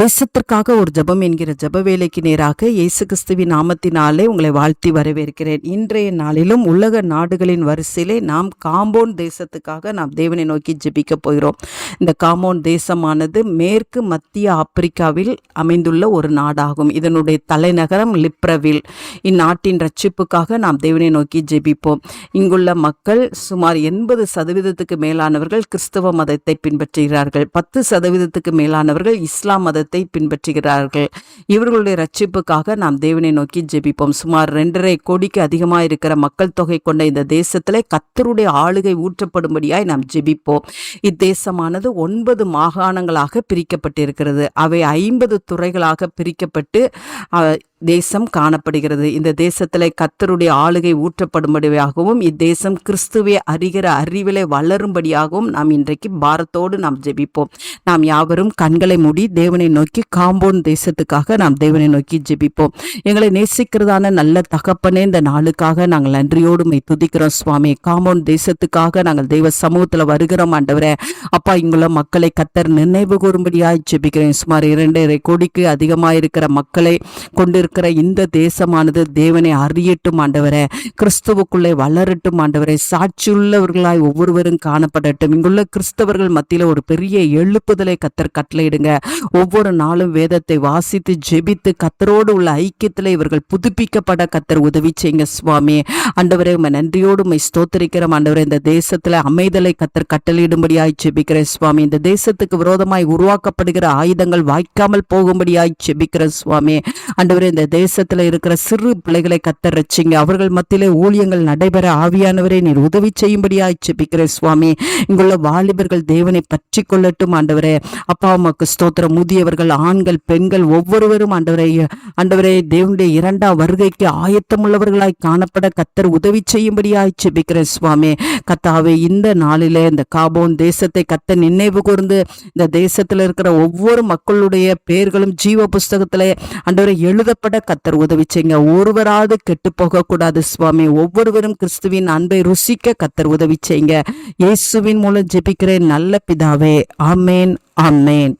தேசத்திற்காக ஒரு ஜெபம் என்கிற ஜப வேலைக்கு நேராக இயேசு கிறிஸ்துவின் நாமத்தினாலே உங்களை வாழ்த்தி வரவேற்கிறேன். இன்றைய நாளிலும் உலக நாடுகளின் வரிசையிலே நாம் காம்போன் தேசத்துக்காக நாம் தேவனை நோக்கி ஜெபிக்க போகிறோம். இந்த காம்போன் தேசமானது மேற்கு மத்திய ஆப்பிரிக்காவில் அமைந்துள்ள ஒரு நாடாகும். இதனுடைய தலைநகரம் லிப்ரவில். இந்நாட்டின் ரட்சிப்புக்காக நாம் தேவனை நோக்கி ஜெபிப்போம். இங்குள்ள மக்கள் சுமார் எண்பது சதவீதத்துக்கு மேலானவர்கள் கிறிஸ்தவ மதத்தை பின்பற்றுகிறார்கள். பத்து சதவீதத்துக்கு மேலானவர்கள் இஸ்லாம் மதத்தை பின்பற்றுகிறார்கள். இவர்களுடைய ரட்சிப்புக்காக நாம் தேவனை நோக்கி ஜெபிப்போம். சுமார் ரெண்டரை கோடிக்கு அதிகமாக இருக்கிற மக்கள் தொகை கொண்ட இந்த தேசத்திலே கத்தருடைய ஆளுகை ஊற்றப்படும்படியாய் நாம் ஜெபிப்போம். இத்தேசமானது ஒன்பது மாகாணங்களாக பிரிக்கப்பட்டிருக்கிறது. அவை ஐம்பது துறைகளாக பிரிக்கப்பட்டு தேசம் காணப்படுகிறது. இந்த தேசத்தில் கத்தருடைய ஆளுகை ஊற்றப்படும்படியாகவும் இத்தேசம் கிறிஸ்துவை அறிகிற அறிவிலே வளரும்படியாகவும் நாம் இன்றைக்கு பாரத்தோடு நாம் ஜெபிப்போம். நாம் யாவரும் கண்களை மூடி தேவனை நோக்கி காம்போன் தேசத்துக்காக நாம் தேவனை நோக்கி ஜெபிப்போம். எங்களை நேசிக்கிறதான நல்ல தகப்பனே இந்த நாளுக்காக நாங்கள் நன்றியோடு மை துதிக்கிறோம் சுவாமி. காம்போன் தேசத்துக்காக நாங்கள் தெய்வ சமூகத்தில் வருகிறோம் ஆண்டவரே. அப்பா இங்குள்ள மக்களை கத்தர் நினைவு கூறும்படியாய் ஜெபிக்கிறேன். சுமார் இரண்டரை கோடிக்கு அதிகமாக இருக்கிற மக்களை கொண்டிருக்க இருக்கிற இந்த தேசமானது தேவனை அறியட்டும் ஆண்டவரே. கிறிஸ்துவுக்குள்ளே வளரட்டும் ஆண்டவரே. சாட்சியுள்ளவர்களாய் ஒவ்வொருவரும் காணப்படட்டும். இங்குள்ள கிறிஸ்தவர்கள் மத்தியில் ஒரு பெரிய எழுப்புதலை கத்தர் கட்டளையிடுங்க. ஒவ்வொரு நாளும் வேதத்தை வாசித்து ஜெபித்து கத்தரோடு உள்ள ஐக்கியத்தில் இவர்கள் புதுப்பிக்கப்பட கத்தர் உதவி செய்யுங்க சுவாமி. ஆண்டவரே உமை நன்றியோடு உமை ஸ்தோத்தரிக்கிறோம் ஆண்டவரே. இந்த தேசத்துல அமைதலை கத்தர் கட்டளையிடும்படியாய் ஜெபிக்கிறேன் சுவாமி. இந்த தேசத்துக்கு விரோதமாய் உருவாக்கப்படுகிற ஆயுதங்கள் வாய்க்காமல் போகும்படியாய் ஜெபிக்கிறேன் சுவாமி. ஆண்டவரே இந்த தேசத்துல இருக்கிற சிறு பிள்ளைகளை கத்த ரச்சிங்க அவர்கள் மத்தியிலே ஊழியங்கள் நடைபெற ஆவியானவரே நீர் உதவி செய்யும்படியாய் ஜெபிக்கிறேன் சுவாமி. இங்குள்ள வாலிபர்கள் தேவனை பற்றி கொள்ளட்டும் ஆண்டவரே. அப்பா அம்மாக்கு ஸ்தோத்திரம். முதியவர்கள் ஆண்கள் பெண்கள் ஒவ்வொருவரும் ஆண்டவரை ஆண்டவரே தேவனுடைய இரண்டாம் வருகைக்கு ஆயத்தமுள்ளவர்களாய் காணப்பட கத்தர் உதவி செய்யும்படியாய் ஜெபிக்கிறேன் சுவாமி. கத்தாவே இந்த நாளிலே இந்த காபோன் தேசத்தை கத்த நினைவு கூர்ந்து இந்த தேசத்தில் இருக்கிற ஒவ்வொரு மக்களுடைய பெயர்களும் ஜீவ புஸ்தகத்திலே அண்டவரை எழுதப்பட கத்தர் உதவி செய்யுங்க. ஒருவராது கெட்டு போகக்கூடாது சுவாமி. ஒவ்வொருவரும் கிறிஸ்துவின் அன்பை ருசிக்க கத்தர் உதவி செய்யுங்க. இயேசுவின் மூலம் ஜெபிக்கிறேன் நல்ல பிதாவே. ஆமேன் ஆமேன்.